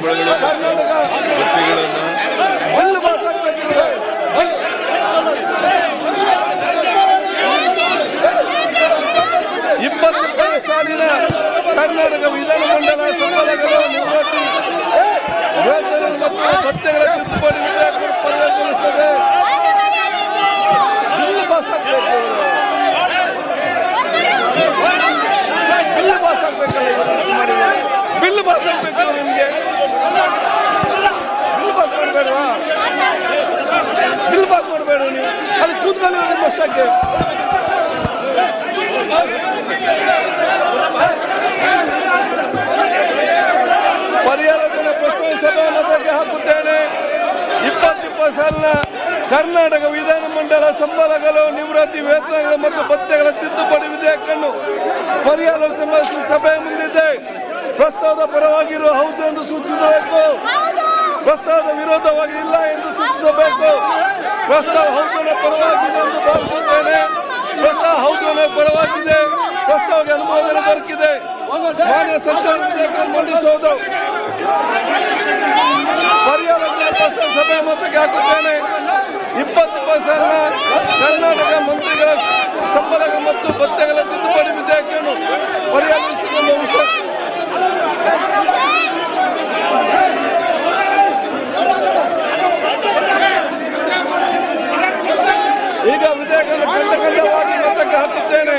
ಕರ್ನಾಟಕ. ಇಪ್ಪತ್ತು ಸಾಲಿನ ಕರ್ನಾಟಕ ವಿಧಾನಮಂಡಲ ಸಮಾಜಗಳ ನಿವೃತ್ತಿ ಮತ್ತು ಪತ್ತೆಗಳ ತಿದ್ದುಪಡಿ ಬಿಲ್ ಪಾಸ್ ಆಗಬೇಕು ಬಿಲ್ ಪಾಸ್ ಆಗಬೇಕಲ್ಲ ಬಿಲ್ ಪಾಸ್ ಆಗಬೇಕು ಮಾತು ಮಾಡಬೇಡ ನೀವು. ಅಲ್ಲಿ ಕೂತ್ಕೊಳ್ಳಿ ನಿಮ್ಮಷ್ಟಕ್ಕೆ ಪರಿಹಾರವನ್ನು ಪ್ರಸ್ತುತ ಸಭಾ ಮತಕ್ಕೆ ಹಾಕುತ್ತೇನೆ. ಇಪ್ಪತ್ತಿಪ್ಪತ್ತು ಸಾಲಿನ ಕರ್ನಾಟಕ ವಿಧಾನಮಂಡಲ ಸಂಬಳಗಳು, ನಿವೃತ್ತಿ ವೇತನಗಳು ಮತ್ತು ಭತ್ಯೆಗಳ ತಿದ್ದುಪಡಿ ವಿಧೇಯಕವನ್ನು ಪರಿಹಾರ ಸಭೆ ಮುಂದಿದೆ. ಪ್ರಸ್ತಾವದ ಪರವಾಗಿರುವ ಹೌದು ಎಂದು ಸೂಚಿಸಬೇಕು. ಪ್ರಸ್ತಾವದ ವಿರೋಧವಾಗಿ ಇಲ್ಲ ಎಂದು ಸೂಚಿಸಬೇಕು. ಪ್ರಸ್ತಾವ ಹೌದನ ಪರವಾಗಿದೆ ಎಂದು ಭಾವಿಸುತ್ತೇನೆ. ಪ್ರಸ್ತಾವ ಹೌದನ ಪರವಾಗಿದೆ ಪ್ರಸ್ತಾವಕ್ಕೆ ಅನುಮೋದನೆ ದೊರಕಿದೆ. ಮಾನ್ಯ ಸರ್ಕಾರ ಮಂಡಿಸುವುದು ಪರಿಹಾರ ಸಭೆ ಮತಕ್ಕೆ ಹಾಕುತ್ತೇನೆ ಇಪ್ಪತ್ತು ಪರ್ಸೆಂಟ್ನ ಕರ್ನಾಟಕ ಮಂತ್ರಿಗಳ ಸಂಬಳಗಳು ಮತ್ತು ಭತ್ಯೆಗಳ ತಿದ್ದುಪಡಿ ವಿಧೇಯಕವನ್ನು ಪರಿಹರಿಸಿಕೊಂಡು ವಿಷಯ ಈಗ ವಿಧೇಯಕವನ್ನು ಖಂಡ ಖಂಡವಾಗಿ ಮತಕ್ಕೆ ಹಾಕುತ್ತೇನೆ.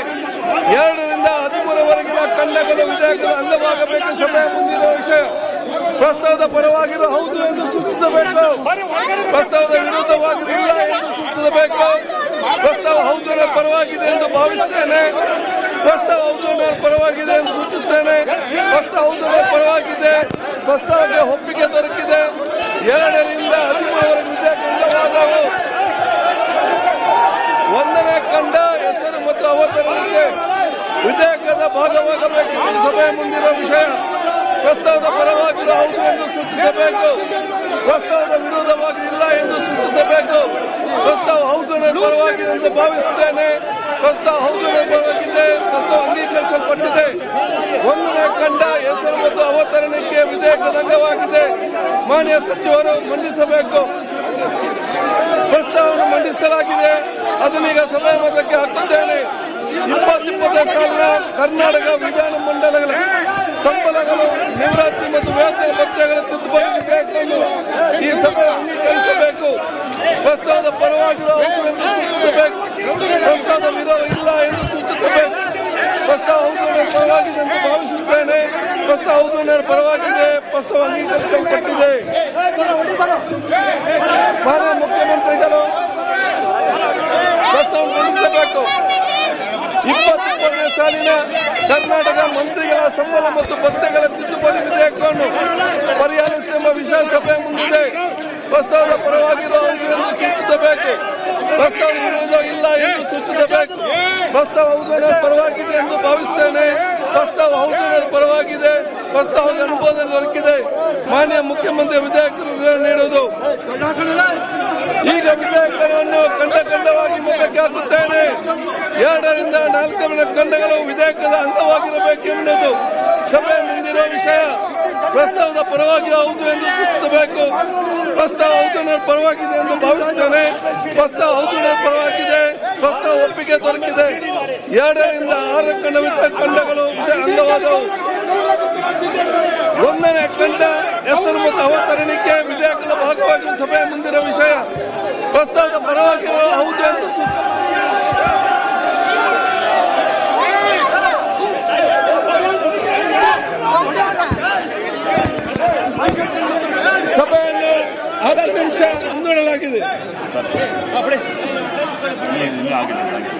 ಎರಡರಿಂದ ಹದಿಮೂರವರೆಗಿನ ಖಂಡಗಳು ವಿಧೇಯಕದ ಅಂಗವಾಗಬೇಕು. ಸಭೆ ಮುಂದಿನ ವಿಷಯ. ಪ್ರಸ್ತಾವದ ಪರವಾಗಿರುವ ಹೌದು ಎಂದು ಸೂಚಿಸಬೇಕು. ಪ್ರಸ್ತಾವದ ವಿರುದ್ಧವಾಗಿರಲಿಲ್ಲ ಎಂದು ಸೂಚಿಸಬೇಕು. ಪ್ರಸ್ತಾವ ಹೌದು ಪರವಾಗಿದೆ ಎಂದು ಭಾವಿಸುತ್ತೇನೆ ಪ್ರಸ್ತಾವ ಹೌದು ಪರವಾಗಿದೆ ಎಂದು ಸೂಚಿಸುತ್ತೇನೆ ಪ್ರಸ್ತಾವ ಹೌದು ಪರವಾಗಿದೆ. ಪ್ರಸ್ತಾವಕ್ಕೆ ಒಪ್ಪಿಗೆ ದೊರಕಿದೆ. ಎರಡರಿಂದ ಹದಿಮೂರವರೆಗೆ ವಿಧೇಯಕ ಅಂಗವಾದವು ಒಂದನೇ ಕಂಡ ಹೆಸರು ಮತ್ತು ಅವತರಣಿಕೆ ವಿಧೇಯಕದ ಭಾಗವಾಗಬೇಕು. ಸಭೆ ಮುಂದಿನ ವಿಷಯ ಪ್ರಸ್ತಾವದ ಪರವಾಗಿಲ್ಲ, ಹೌದು ಎಂದು ಸೂಚಿಸಬೇಕು. ಪ್ರಸ್ತಾವದ ವಿರೋಧವಾಗಿ ಇಲ್ಲ ಎಂದು ಸೂಚಿಸಬೇಕು. ಪ್ರಸ್ತಾವ ಹೌದು ಪರವಾಗಿ ಪರವಾಗಿದೆ ಎಂದು ಭಾವಿಸುತ್ತೇನೆ. ಪ್ರಸ್ತಾವ ಹೌದು ಪರವಾಗಿದೆ ಪ್ರಸ್ತಾವ ಅಂಗೀಕರಿಸಲ್ಪಟ್ಟಿದೆ. ಒಂದನೇ ಕಂಡ ಹೆಸರು ಮತ್ತು ಅವತರಣಕ್ಕೆ ವಿಧೇಯಕದ ಅಂಗವಾಗಿದೆ. ಮಾನ್ಯ ಸಚಿವರು ಮಂಡಿಸಬೇಕು. ಪ್ರಸ್ತಾವವನ್ನು ಮಂಡಿಸಲಾಗಿದೆ. ಅದನ್ನೀಗ ಸಭೆ ಮತಕ್ಕೆ ಹಾಕುತ್ತೇನೆ. ಇಪ್ಪತ್ತಿಪ್ಪತ್ತನೇ ಸಾಲಿನ ಕರ್ನಾಟಕ ವಿಧಾನ ಮಂಡಲಗಳ ಸಂಬಳಗಳು ನಿವೃತ್ತಿ ಮತ್ತು ವೇತನ ಭತ್ಯೆಗಳ ತಿದ್ದುಪಡಿ ವಿಧೇಯಕವನ್ನು ಈ ಸಭೆ ಅಂಗೀಕರಿಸಬೇಕು. ಪ್ರಸ್ತಾವದ ಪರವಾಗಿ ಸೂಚಿಸಬೇಕು. ಪ್ರಸ್ತಾವದ ವಿರೋಧ ಇಲ್ಲ ಎಂದು ಸೂಚಿಸಬೇಕು. ಪ್ರಸ್ತಾವ ಹೌದು ಪರವಾಗಿದೆ ಎಂದು ಭಾವಿಸುತ್ತೇನೆ. ಪ್ರಸ್ತಾವ ಹೌದು ಪರವಾಗಿದೆ. ಪ್ರಸ್ತಾವ ಅಂಗೀಕರಿಸಲ್ಪಟ್ಟಿದೆ. ಮಾನ್ಯ ಮುಖ್ಯಮಂತ್ರಿಗಳು ಪ್ರಸ್ತಾವ ಮಂಡಿಸಬೇಕು ಇಪ್ಪತ್ತೊಂದನೇ ಸಾಲಿನ ಕರ್ನಾಟಕ ಮಂತ್ರಿಗಳ ಸಂಬಳ ಮತ್ತು ಭತ್ತೆಗಳ ತಿದ್ದುಪಡಿ ವಿಧೇಯಕವನ್ನು ಪರಿಹರಿಸೆಂಬ ವಿಶಾಲ ಸಭೆ ಮುಂದಿದೆ. ಪ್ರಸ್ತಾವದ ಪರವಾಗಿರುವ ಸೂಚಿಸಬೇಕು? ಪ್ರಸ್ತಾವ ಇರುವುದೋ ಇಲ್ಲ ಎಂದು ಸೂಚಿಸಬೇಕು. ಪ್ರಸ್ತಾವ ಹೌದು ಪರವಾಗಿದೆ ಎಂದು ಭಾವಿಸುತ್ತೇನೆ ಪ್ರಸ್ತಾವ ಹೌದು ಪರವಾಗಿದೆ. ಪ್ರಸ್ತಾವದ ಅನುಮೋದನೆ ದೊರಕಿದೆ. ಮಾನ್ಯ ಮುಖ್ಯಮಂತ್ರಿ ವಿಧೇಯಕರು ನೀಡುವುದು. ಈಗ ವಿಧೇಯಕವನ್ನು ಕಂಡ ಕಂಡವಾಗಿ ಮುಖಕ್ಕೆ ಹಾಕುತ್ತೇನೆ. ಎರಡರಿಂದ ನಾಲ್ಕರ ಖಂಡಗಳು ವಿಧೇಯಕದ ಅಂಗವಾಗಿರಬೇಕೆಂಬುದು ಸಭೆ ಮುಂದಿರುವ ವಿಷಯ. ಪ್ರಸ್ತಾವದ ಪರವಾಗಿ ಹೌದು ಎಂದು ಸೂಚಿಸಬೇಕು. ಪ್ರಸ್ತಾವ ಹೌದು ಪರವಾಗಿದೆ ಎಂದು ಭಾವಿಸುತ್ತೇನೆ. ಪ್ರಸ್ತಾವ ಹೌದು ಪರವಾಗಿದೆ. ಪ್ರಸ್ತಾವ ಒಪ್ಪಿಗೆ ದೊರಕಿದೆ. ಎರಡರಿಂದ ಆರು ಖಂಡ ಕಂಡಗಳು ಅಂಗವಾದವು. ಒಂದನೇ ಖಂಡ ಹೆಸರು ಮತ್ತು ಅವತರಣಿಕೆ ವಿಧೇಯಕದ ಭಾಗವಾಗಿ ಸಭೆ ಮುಂದಿನ ವಿಷಯ. ஆகுது அப்படியே இல்லை ஆகுது ஆகுது